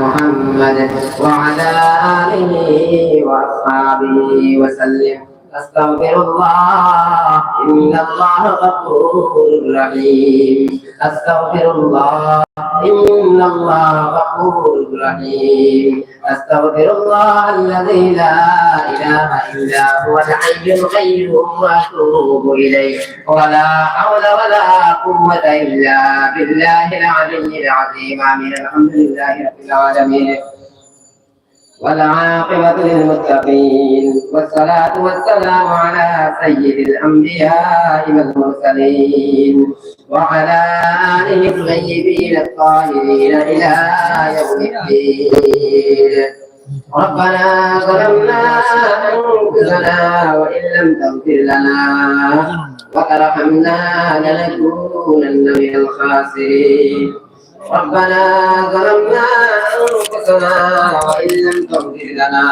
محمد وعلى آله وأصحابه وسلم أستغفر الله إن الله غفور رحيم أستغفر الله إن الله غفور رحيم أستغفر الله الذي لا إله إلا هو الحي القيوم وأتوب إليه ولا حول ولا قوة إلا بالله العلي العظيم آمين الحمد لله رب العالمين والعاقبة للمتقين والصلاة والسلام على سيد الأنبياء والمرسلين وعلى آله الطيبين الطاهرين إلى يوم الدين ربنا ظلمنا أنفسنا وإن لم تغفر لنا وترحمنا لنكونن من الخاسرين ربنا ظلمنا أنفسنا وإن لم تغفر لنا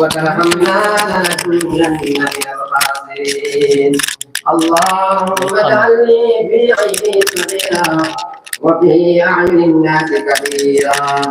وترحمنا لنكونن من الخاسرين اللهم اجعلني في عيني صغيرا وفي أعين الناس كبيرا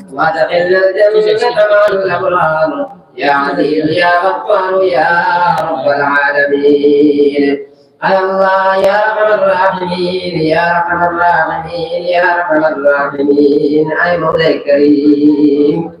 وادخل الجنة مع الأبرار يا عزيز يا غفار يا رب العالمين الله يا ارحم الراحمين يا ارحم الراحمين يا ارحم الراحمين اي مولاي الكريم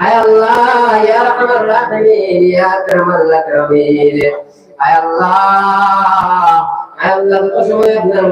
হায় আল্লাহ ইয়া রহমান রাহিম ইয়া আকরামাল আকরামিন হায় আল্লাহ আল্লাহ কসম আপনার